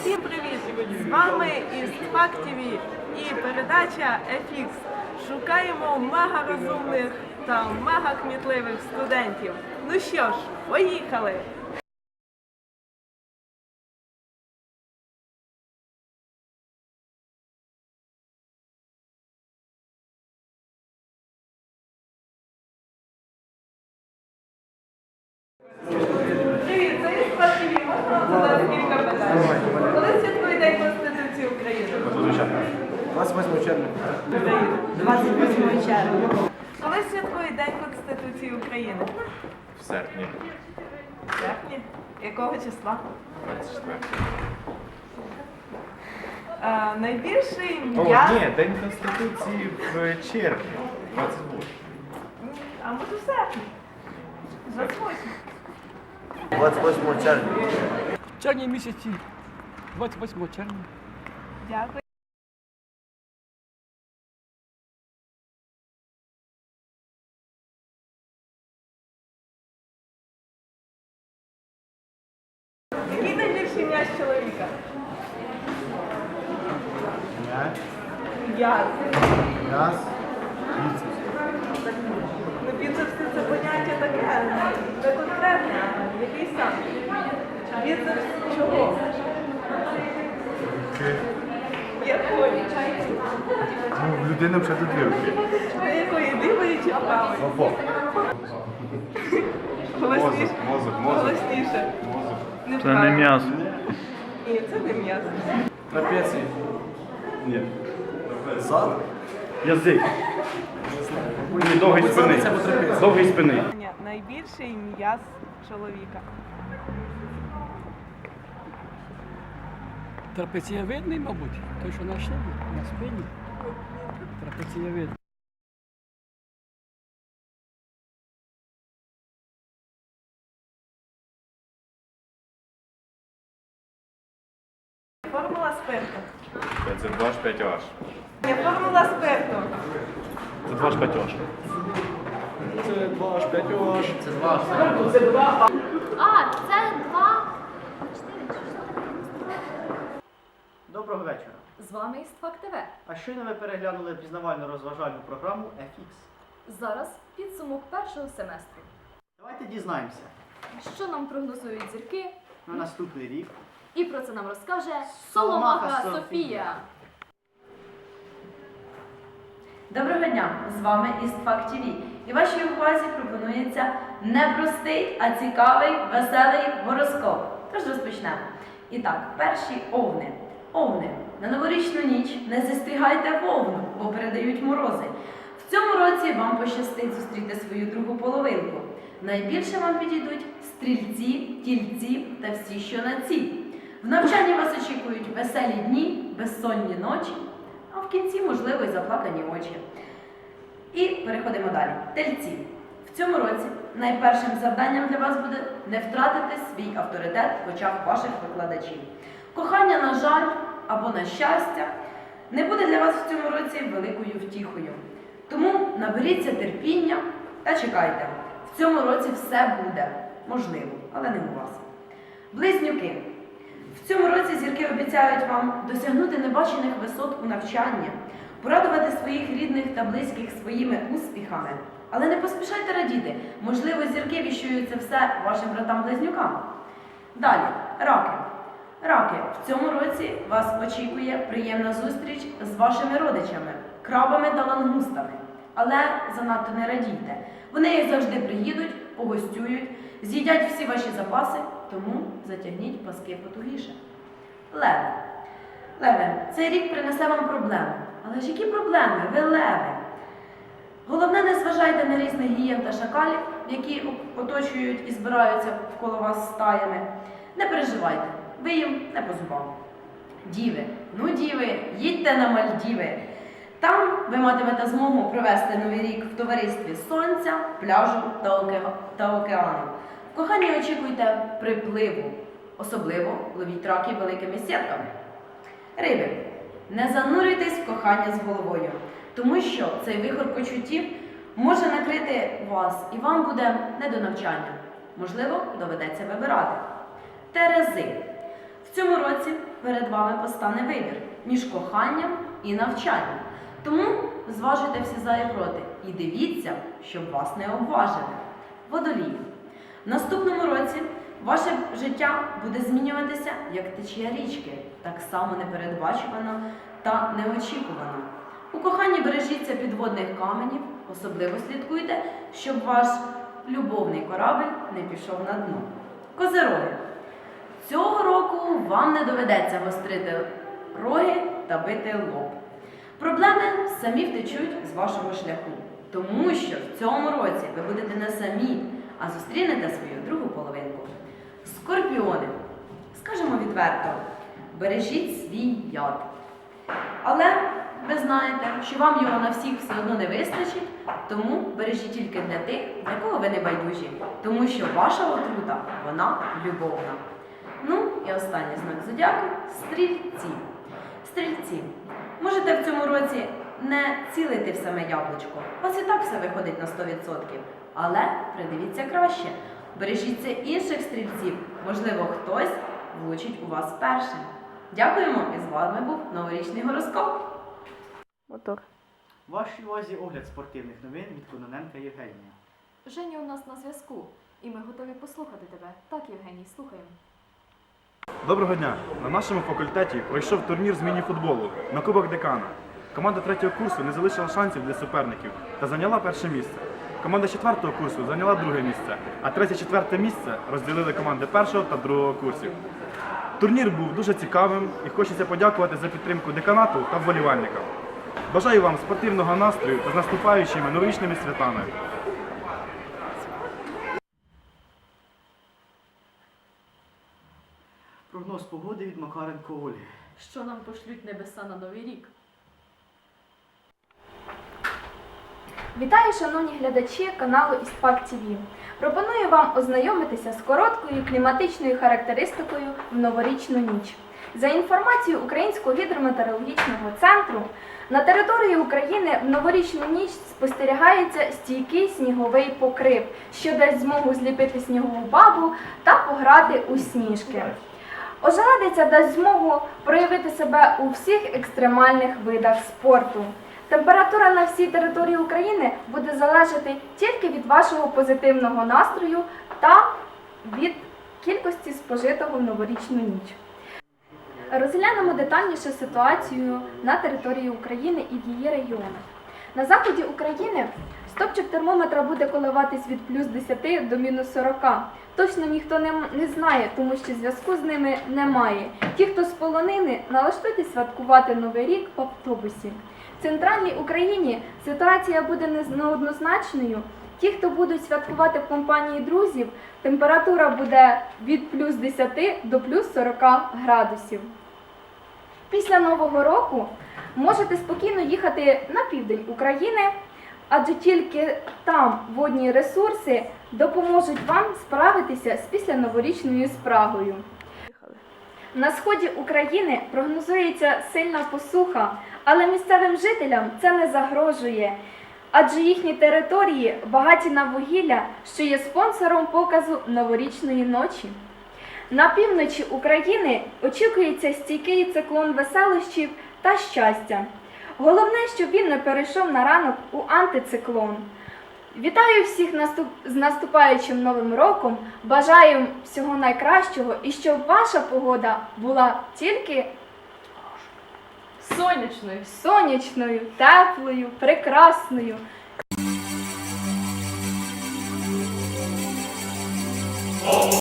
Всім привіт! З вами із фактів і передача FX. Шукаємо мега розумних та мега кмітливих студентів. Ну що ж, поїхали! Привіт, це із фактів. Можна вам задати кілька питань? Коли святкує День Конституції України? 28 червня. 28 червня. Коли святкує День Конституції України? В серпні. В серпні? Якого числа? 24. А, найбільше О, ні, День Конституції в червні. 28. А може в серпні? 28. 28 червня. В червні місяці, 28 червня. Дякую. М'яч чоловіка? М'яз. м'яс, біцепс. Ну, біцепси це поняття таке, не конкретне, який сам? Біцепс чого? Якої? Ну, в людини вже тут дві руки. Ви якої лівої чи правої? Голосніше. Мозок, мозок. Голосніше. Мозок. Це не м'ясо. Ні, це не м'ясо. Трапеції. Ні. Зад. Язик. Ні, довгий спини. Це. Довгий спини. Ні, Найбільший м'яз чоловіка. Трапецієвидний, мабуть, той, що на шиї, на спині. Трапецієвидний. Формула спирту. 5H5H. Ні, формула спирту. Це два шпатьош. Це два аж п'ять аж. Це два аж. А, це два. Доброго вечора. З вами Істфак ТВ. А щойно ви переглянули пізнавально розважальну програму FX. Зараз підсумок першого семестру. Давайте дізнаємося Що нам прогнозують зірки? на наступний рік. І про це нам розкаже Соломаха Софія. Доброго дня! З вами Істфак ТВ. І вашій увазі пропонується не простий, а цікавий, веселий гороскоп. Тож розпочнемо. І так, перші овни. Овни. На новорічну ніч не застерігайте вовну, бо передають морози. В цьому році вам пощастить зустріти свою другу половинку. Найбільше вам підійдуть стрільці, тільці та всі, що на ці. В навчанні вас очікують веселі дні, безсонні ночі, а в кінці, можливо, і заплакані очі. І переходимо далі. Тельці. В цьому році найпершим завданням для вас буде не втратити свій авторитет в очах ваших викладачів. Кохання, на жаль, або на щастя, не буде для вас в цьому році великою втіхою. Тому наберіться терпіння та чекайте. В цьому році все буде можливо, але не у вас. Близнюки. В цьому році зірки обіцяють вам досягнути небачених висот у навчанні, порадувати своїх рідних та близьких своїми успіхами. Але не поспішайте радіти, можливо, зірки віщують це все вашим братам-близнюкам. Далі, раки. Раки, в цьому році вас очікує приємна зустріч з вашими родичами, крабами та лангустами. Але занадто не радійте. Вони як завжди приїдуть, погостюють, з'їдять всі ваші запаси, тому затягніть паски потугіше. Леве. Леве, цей рік принесе вам проблеми. Але ж які проблеми? Ви леви. Головне, не зважайте на різних гієн та шакалів, які оточують і збираються вколо вас стаями. Не переживайте, ви їм не по зубам. Діви, ну діви, їдьте на Мальдіви. Там ви матимете змогу провести новий рік в товаристві сонця, пляжу та, оке... та океану. В очікуйте припливу, особливо ловіть раки великими сітками. Риби, не занурюйтесь в кохання з головою, тому що цей вихор почуттів може накрити вас і вам буде не до навчання. Можливо, доведеться вибирати. Терези. В цьому році перед вами постане вибір між коханням і навчанням. Тому зважуйте всі за і проти і дивіться, щоб вас не обважили. Водолій. В наступному році ваше життя буде змінюватися як течія річки, так само непередбачувано та неочікувано. У коханні бережіться підводних каменів, особливо слідкуйте, щоб ваш любовний корабель не пішов на дно. Козероги. Цього року вам не доведеться гострити роги та бити лоб. Проблеми самі втечуть з вашого шляху, тому що в цьому році ви будете не самі, а зустрінете свою другу половинку. Скорпіони. Скажемо відверто, бережіть свій яд. Але ви знаєте, що вам його на всіх все одно не вистачить, тому бережіть тільки для тих, для кого ви не байдужі, тому що ваша отрута, вона любовна. Ну і останній знак зодіаку стрільці. Стрільці. Можете в цьому році не цілити в саме яблучко. У вас і так все виходить на 100%. Але придивіться краще. Бережіться інших стрільців. Можливо, хтось влучить у вас першим. Дякуємо! І з вами був новорічний гороскоп. Мотор. Вашій увазі огляд спортивних новин від Кононенка Євгенія. Женя у нас на зв'язку, і ми готові послухати тебе. Так, Євгеній, слухаємо. Доброго дня! На нашому факультеті пройшов турнір з міні-футболу на Кубок Декана. Команда третього курсу не залишила шансів для суперників та зайняла перше місце. Команда четвертого курсу зайняла друге місце, а третє-четверте місце розділили команди першого та другого курсів. Турнір був дуже цікавим і хочеться подякувати за підтримку деканату та вболівальникам. Бажаю вам спортивного настрою та з наступаючими новорічними святами. Прогноз погоди від Макаренко Ольги. Що нам пошлють небеса на новий рік? Вітаю, шановні глядачі каналу Істфак ТВ. Пропоную вам ознайомитися з короткою кліматичною характеристикою в новорічну ніч. За інформацією Українського гідрометеорологічного центру, на території України в новорічну ніч спостерігається стійкий сніговий покрив, що дасть змогу зліпити снігову бабу та пограти у сніжки. Ожеледиця дасть змогу проявити себе у всіх екстремальних видах спорту. Температура на всій території України буде залежати тільки від вашого позитивного настрою та від кількості спожитого в новорічну ніч. Розглянемо детальніше ситуацію на території України і в її регіонах. На заході України стопчик термометра буде коливатись від плюс 10 до мінус 40. Точно ніхто не, не знає, тому що зв'язку з ними немає. Ті, хто з полонини, налаштуйтесь святкувати Новий рік в автобусі. В центральній Україні ситуація буде неоднозначною. Ті, хто будуть святкувати в компанії друзів, температура буде від плюс 10 до плюс 40 градусів. Після Нового року можете спокійно їхати на південь України, адже тільки там водні ресурси допоможуть вам справитися з післяноворічною спрагою. На сході України прогнозується сильна посуха, але місцевим жителям це не загрожує, адже їхні території багаті на вугілля, що є спонсором показу новорічної ночі. На півночі України очікується стійкий циклон веселощів та щастя. Головне, щоб він не перейшов на ранок у антициклон. Вітаю всіх наступ... з наступаючим новим роком. Бажаю всього найкращого і щоб ваша погода була тільки сонячною, сонячною, теплою, прекрасною.